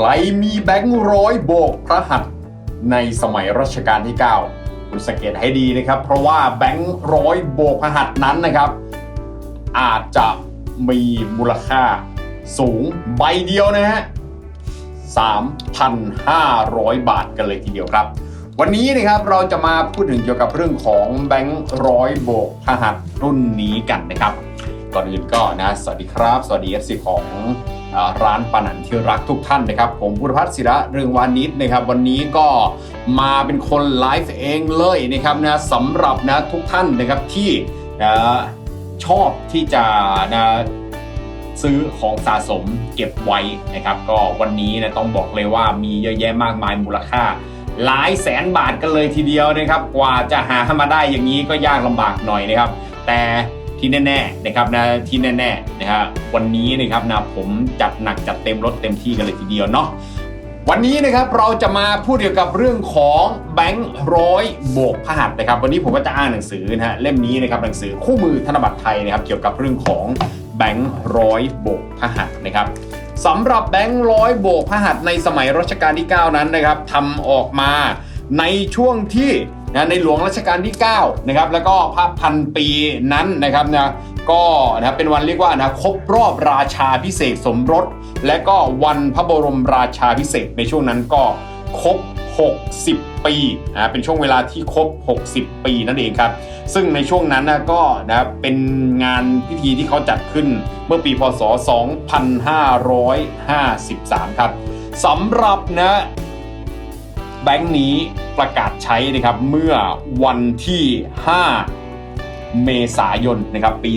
ใครมีแบงค์ร้อยโบกพระหัตถ์ในสมัยรัชกาลที่ 9 คุณสังเกตให้ดีนะครับ เพราะว่าแบงค์ร้อยโบกพระหัตถ์นั้นนะครับ อาจจะมีมูลค่าสูงใบเดียวนะฮะ 3,500 บาทกันเลยทีเดียวครับ วันนี้นะครับเราจะมาพูดถึงเกี่ยวกับเรื่องของแบงค์ร้อยโบกพระหัตถ์รุ่นนี้กันนะครับ ก่อนอื่นก็นะ สวัสดีครับ สวัสดีเอฟซีของ ร้านปานันที่รักทุกท่านนะครับ ผมบุรพัฒน์ศิระเรืองวานิชนะครับ วันนี้ก็มาเป็นคนไลฟ์เองเลยนะครับนะสำหรับนะทุกท่านนะครับที่นะชอบที่จะนะซื้อของสะสมเก็บไว้นะครับ ก็วันนี้นะต้องบอกเลยว่ามีเยอะแยะมากมายมูลค่าหลายแสนบาทกันเลยทีเดียวนะครับ กว่าจะหามาได้อย่างนี้ก็ยากลำบากหน่อยนะครับ แต่ ที่แน่ๆนะครับนะที่แน่ๆนะครับวันนี้นะครับนะผมจัดหนักจัดเต็มรถเต็มที่กันเลยทีเดียวเนาะวันนี้นะครับเราจะมาพูดเกี่ยวกับเรื่องของแบงค์ร้อยโบกพหัสนะครับ วันนี้ผมก็จะอ้างหนังสือนะฮะเล่มนี้นะครับหนังสือคู่มือธนบัตรไทยนะครับเกี่ยวกับเรื่องของแบงค์ร้อยโบกพหัสนะครับสำหรับแบงค์ร้อยโบกพหัสในสมัยรัชกาลที่ 9 นั้นนะครับทำออกมาในช่วงที่ นะในหลวงรัชกาลที่9นะครับแล้วก็พระพันปีนั้นนะครับนะก็นะเป็นวันเรียกว่านะครบรอบราชาพิเศษสมรส และก็วันพระบรมราชาพิเศษในช่วงนั้นก็ครบ 60 ปีนะเป็นช่วงเวลาที่ครบ 60 ปีนั่นเองครับ ซึ่งในช่วงนั้นนะก็นะเป็นงานพิธีที่เขาจัดขึ้นเมื่อปีพศ 2553 ครับสำหรับนะแบงค์นี้ ประกาศใช้นะครับเมื่อวันที่ 5 เมษายนนะครับปี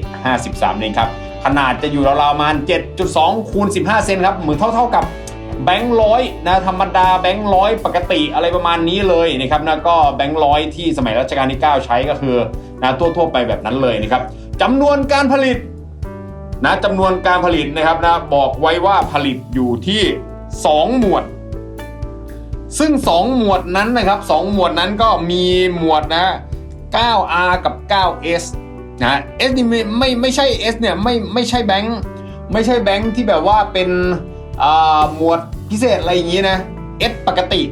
2553เองครับขนาดจะอยู่ราวๆประมาณ 7.2 คูณ 15 เซนครับเหมือนเท่าๆกับแบงค์ร้อยนะธรรมดาแบงค์ร้อยปกติอะไรประมาณนี้เลยนะครับนะก็แบงค์ร้อยที่สมัยรัชกาลที่ 9 ใช้ก็คือนะทั่วไปแบบนั้นเลยนะครับจำนวนการผลิตนะจำนวนการผลิตนะครับนะบอกไว้ว่าผลิตอยู่ที่ 2 หมวด ซึ่ง 2 หมวดนั้นนะครับ 2 หมวดนั้นก็มีหมวดนะ 9R กับ 9S นะ S นี่ไม่ไม่ใช่ S เนี่ยไม่ไม่ใช่แบงค์ไม่ใช่แบงค์ที่แบบว่าเป็นหมวดพิเศษอะไรอย่างนี้นะ S ปกติ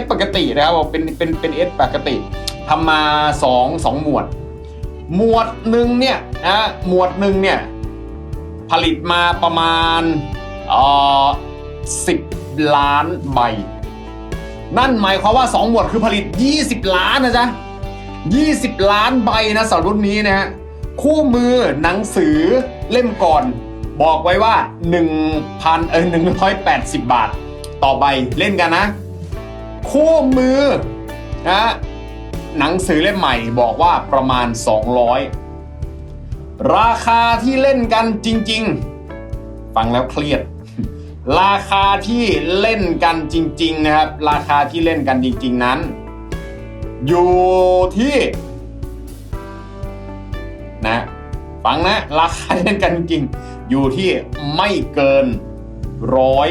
S ปกตินะครับเป็นเป็นเป็น S ปกติทำมา2 2หมวด หมวดหนึ่งเนี่ยนะหมวดหนึ่งเนี่ยผลิตมาประมาณเอ่อ10 ล้านใบ นั่นหมายความว่า 2 หมวดคือผลิต 20 ล้านนะจ๊ะ 20 ล้านใบนะสำหรับรุ่นนี้นะฮะ คู่มือหนังสือเล่มก่อน บอกไว้ว่า 1,000เออ180 บาท ต่อใบเล่นกันนะ คู่มือนะหนังสือเล่มใหม่บอกว่าประมาณ 200 ราคาที่เล่นกันจริง ๆ ฟังแล้วเครียด ราคาที่เล่นกันจริง ๆ นะครับ ราคาที่เล่นกันจริง ๆนั้น อยู่ที่นะฟังนะราคาเล่นกันจริง อยู่ที่ไม่เกินร้อย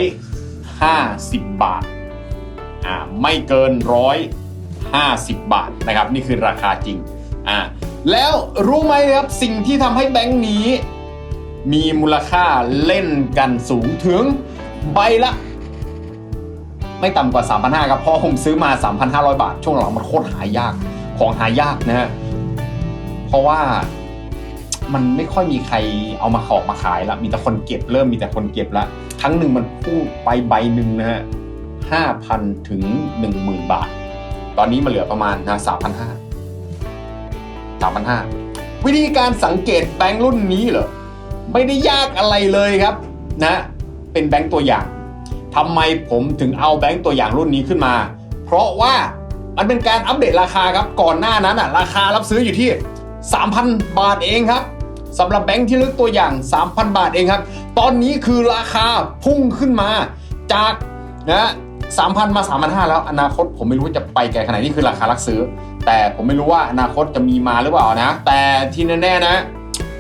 ห้าสิบบาทอ่าไม่เกินร้อยห้าสิบบาทนะครับ นี่คือราคาจริงอ่าแล้วรู้ไหมครับสิ่งที่ทำให้แบงค์นี้ มีมูลค่าเล่นกันสูงถึง ใบละ ไม่ต่ำกว่า 3,500ครับเพราะผมซื้อมา 3,500 บาท ช่วงหลังมันโคตรหายากของหายากนะฮะเพราะว่ามันไม่ค่อยมีใครเอามาขอกมาขายละมีแต่คนเก็บเริ่มมีแต่คนเก็บละครั้งหนึ่งมันพูดไปใบหนึ่งนะฮะ5,000ถึง10,000บาท ตอนนี้มันเหลือประมาณนะ3,500 3,500วิธีการสังเกตแบงค์รุ่นนี้เหรอ ไม่ได้ยากอะไรเลยครับนะ เป็นแบงค์ตัวอย่างทำไมผมถึงเอาแบงค์ตัวอย่างรุ่นนี้ขึ้นมา เพราะว่ามันเป็นการอัปเดตราคาครับก่อนหน้านั้นอะราคารับซื้ออยู่ที่ 3,000 บาทเองครับสำหรับแบงค์ที่เลึกตัวอย่าง 3,000 บาทเองครับ ตอนนี้คือราคาพุ่งขึ้นมาจากนะ3,000มา3,500แล้วอนาคตผมไม่รู้ว่าจะไปไกลขนาดนี้คือราคารับซื้อ แต่ผมไม่รู้ว่าอนาคตจะมีมาหรือเปล่านะ แต่ที่แน่ๆนะ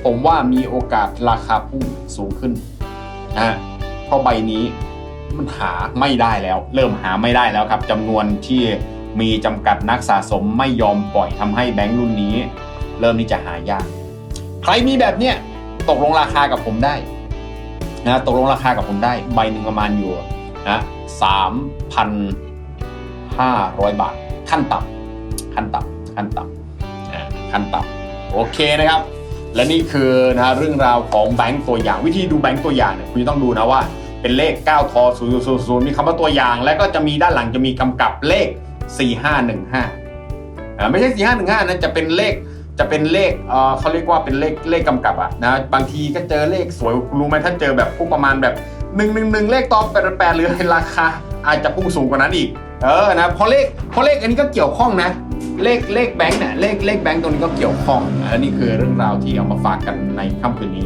ผมว่ามีโอกาสราคาพุ่งสูงขึ้นนะ เพราะใบนี้มันหาไม่ได้แล้ว เริ่มหาไม่ได้แล้วครับจำนวนที่มีจำกัดนักสะสมไม่ยอมปล่อยทำให้แบงค์รุ่นนี้ เริ่มที่จะหายาก ใครมีแบบเนี้ยตกลงราคากับผมได้นะตกลงราคากับผมได้ ใบหนึ่งประมาณอยู่นะสามพันห้าร้อยบาท ขั้นต่ำขั้นต่ำขั้นต่ำอ่าขั้นต่ำโอเคนะครับ และนี่คือนะฮะเรื่องราวของแบงก์ตัวอย่าง วิธีดูแบงก์ตัวอย่างเนี่ยคุณจะต้องดูนะว่า เป็นเลข 9ทอ0 0 0มีคำว่าตัวอย่าง แล้วก็จะมีด้านหลังจะมีกำกับเลข 4515อ่าไม่ใช่ 4515นะจะเป็นเลขจะเป็นเลขเออเขาเรียกว่าเป็นเลขเลขกำกับอะนะบางทีก็เจอเลขสวยรู้ไหมถ้าเจอแบบพวกประมาณแบบ1นึเลขตอนแปดหรือรราคาอาจจะพุ่งสูงกว่านั้นอีกเออนะเพราะเลขเพราะเลขอันนี้ก็เกี่ยวข้องนะ เลขเลขแบงค์เนี่ยเลขเลขแบงค์ตรงนี้ก็เกี่ยวข้องอันนี้คือเรื่องราวที่เอามาฝากกันในค่ำคืนนี้